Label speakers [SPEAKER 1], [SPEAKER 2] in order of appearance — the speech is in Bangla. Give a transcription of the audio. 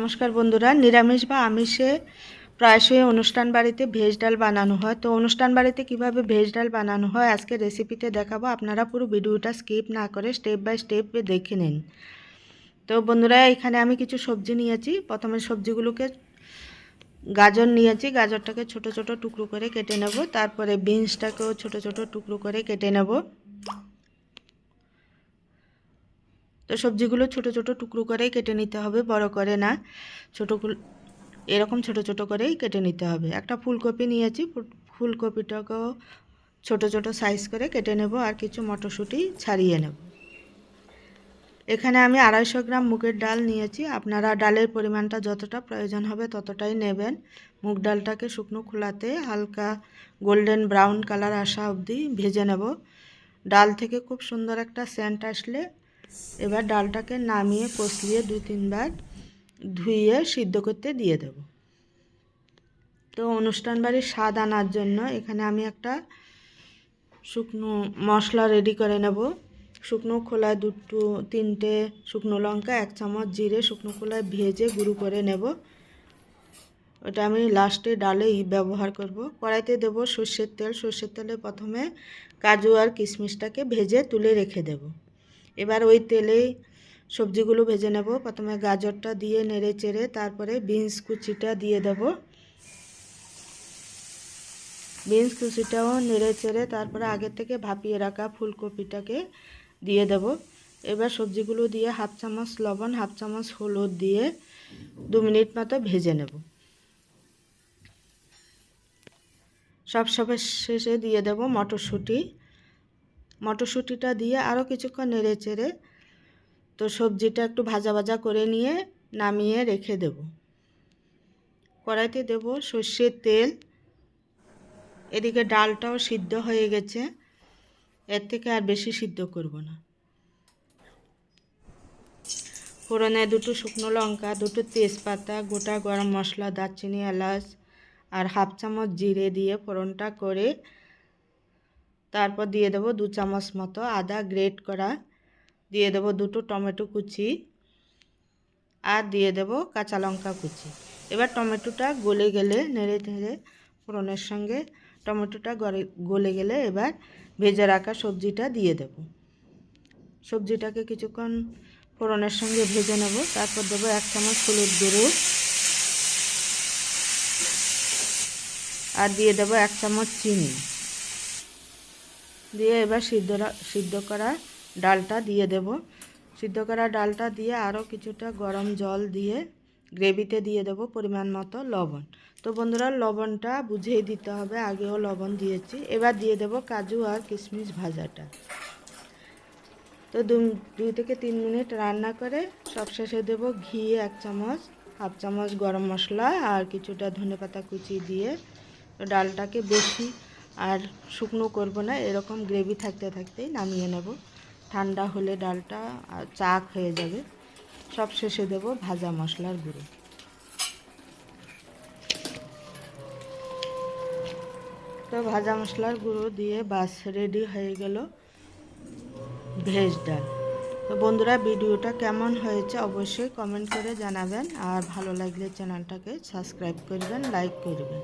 [SPEAKER 1] নমস্কার বন্ধুরা, নিরামিষ বা আমিষে প্রায়শই অনুষ্ঠান বাড়িতে ভেজ ডাল বানানো হয়। তো অনুষ্ঠান বাড়িতে কীভাবে ভেজ ডাল বানানো হয় আজকে রেসিপিতে দেখাবো। আপনারা পুরো ভিডিওটা স্কিপ না করে স্টেপ বাই স্টেপ দেখে নিন। তো বন্ধুরা, এখানে আমি কিছু সবজি নিয়েছি। প্রথমে সবজিগুলোকে গাজর নিয়েছি। গাজরটাকে ছোট ছোট টুকরো করে কেটে নেব। তারপরে বিনসটাকেও ছোট ছোট টুকরো করে কেটে নেব। তো সবজিগুলো ছোট ছোট টুকরো করে কেটে নিতে হবে, বড় করে না। ছোটোগুলো এরকম ছোট ছোট করেই কেটে নিতে হবে। একটা ফুলকপি নিয়েছি ফুলকপিটাকেও ছোট ছোট সাইজ করে কেটে নেব আর কিছু মটরশুঁটি ছাড়িয়ে নেব। এখানে আমি আড়াইশো গ্রাম মুগের ডাল নিয়েছি। আপনারা ডালের পরিমাণটা যতটা প্রয়োজন হবে ততটাই নেবেন। মুগ ডালটাকে শুকনো খোলাতে হালকা গোল্ডেন ব্রাউন কালার আসা অবধি ভেজে নেব। ডাল থেকে খুব সুন্দর একটা সেন্ট আসলে এবার ডালটাকে নামিয়ে কষলিয়ে দুই তিনবার ধুইয়ে সিদ্ধ করতে দিয়ে দেব। তো অনুষ্ঠান বাড়ির স্বাদ আনার জন্য এখানে আমি একটা শুকনো মশলা রেডি করে নেব। শুকনো খোলায় দুটো, তিনটে শুকনো লঙ্কা, এক চামচ জিরে শুকনো খোলায় ভেজে গুঁড়ো করে নেব। ওটা আমি লাস্টে ডালেই ব্যবহার করব। কড়াইতে দেব সর্ষের তেল। সর্ষের তেলে প্রথমে কাজু আর কিশমিশটাকে ভেজে তুলে রেখে দেব। এবার ওই তেলেই সবজিগুলো ভেজে নেব। প্রথমে গাজরটা দিয়ে নেড়ে চেড়ে তারপরে বিনস কুচিটা দিয়ে দেব। বিনস কুচিটাও নেড়ে চেড়ে তারপরে আগে থেকে ভাপিয়ে রাখা ফুলকপিটাকে দিয়ে দেব। এবার সবজিগুলো দিয়ে হাফ চামচ লবণ, হাফ চামচ হলুদ দিয়ে দু মিনিট মতো ভেজে নেব। সব সবের শেষে দিয়ে দেব মটরশুঁটি। মটরশুঁটিটা দিয়ে আরও কিছুক্ষণ নেড়ে চেড়ে তো সবজিটা একটু ভাজা ভাজা করে নিয়ে নামিয়ে রেখে দেব। কড়াইতে দেব সর্ষের তেল। এদিকে ডালটাও সিদ্ধ হয়ে গেছে। এর থেকে আর বেশি সিদ্ধ করব না। ফোড়নে দুটো শুকনো লঙ্কা, দুটো তেজপাতা, গোটা গরম মশলা, দারচিনি, এলাচ আর হাফ চামচ জিরে দিয়ে ফোড়নটা করে তারপর দিয়ে দেবো দু চামচ মতো আদা গ্রেট করা। দিয়ে দেবো দুটো টমেটো কুচি আর দিয়ে দেবো কাঁচা লঙ্কা কুচি। এবার টমেটোটা গলে গেলে, নেড়ে নেড়ে ফোড়নের সঙ্গে টমেটোটা গলে গলে গেলে এবার ভেজে রাখা সবজিটা দিয়ে দেব। সবজিটাকে কিছুক্ষণ ফোড়নের সঙ্গে ভেজে নেব। তারপর দেবো এক চামচ হলুদ গুঁড়ো আর দিয়ে দেবো এক চামচ চিনি। দিয়ে এবার সিদ্ধ সিদ্ধ করা ডালটা দিয়ে দেব। সিদ্ধ করা ডালটা দিয়ে আরও কিছুটা গরম জল দিয়ে গ্রেভিতে দিয়ে দেব পরিমাণ মতো লবণ। তো বন্ধুরা, লবণটা বুঝেই দিতে হবে, আগেও লবণ দিয়েছি। এবার দিয়ে দেব কাজু আর কিশমিশ ভাজাটা। তো দুই থেকে তিন মিনিট রান্না করে সবশেষে দেব ঘি, এক চামচ, হাফ চামচ গরম মশলা আর কিছুটা ধনেপাতা কুচি দিয়ে ডালটাকে বেশি আর শুকনো করব না, এরকম গ্রেভি থাকতে থাকতেই নামিয়ে নেব। ঠান্ডা হলে ডালটা চাক হয়ে যাবে। সব শেষে দেব ভাজা মশলার গুঁড়ো। তো ভাজা মশলার গুঁড়ো দিয়ে বাস রেডি হয়ে গেল ভেজ ডাল। তো বন্ধুরা, ভিডিওটা কেমন হয়েছে অবশ্যই কমেন্ট করে জানাবেন। আর ভালো লাগলে চ্যানেলটাকে সাবস্ক্রাইব করবেন, লাইক করবেন।